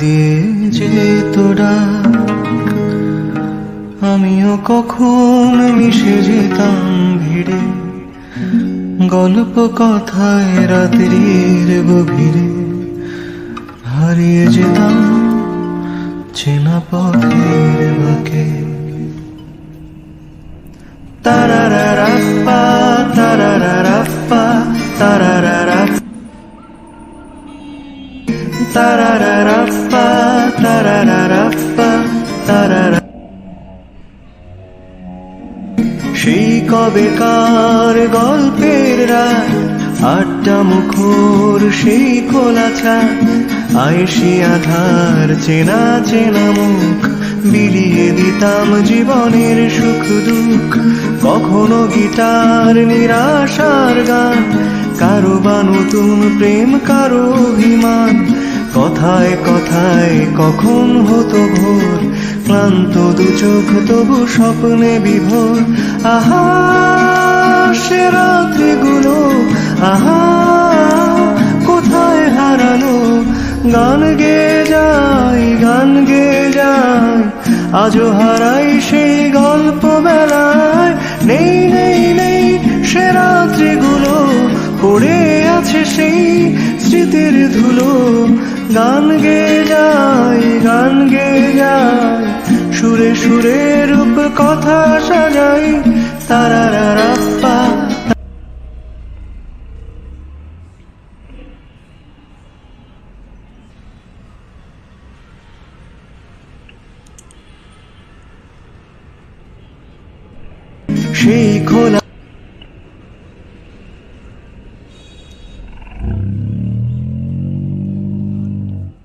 দিয়ে যেত আমিও কখন মিশে যেতাম ভিড়ে। গল্প কথায় রাত্রির গভীরে হারিয়ে যেতাম চেনা পথের সেই কবেকার গল্পের রাত, আটটা মুখর সেই খোলা ছাদ আধার চেনা চেনা মুখ, বিলিয়ে দিতাম জীবনের সুখ দুঃখ। কখনো গিটার নিরাশার গান, কারও বা নতুন প্রেম, কারও অভিমান কথায় কথায় কখন হতো ভোর? ক্লান্ত দু চোখ, তবু স্বপ্নে বিভোর। আহা, সে রাত্রিগুলো, আহা, কোথায় হারালো গান গে যাই গান গে যাই আজও হারাই সেই গল্প বেলায় নেই নেই নেই সে রাত্রিগুলো, পড়ে আছে সেই স্মৃতির ধুলো। গান গে যাই গান গে যাই সুরে সুরে রূপ কথা সাজাই তারারারাপ্পা সেই খোলা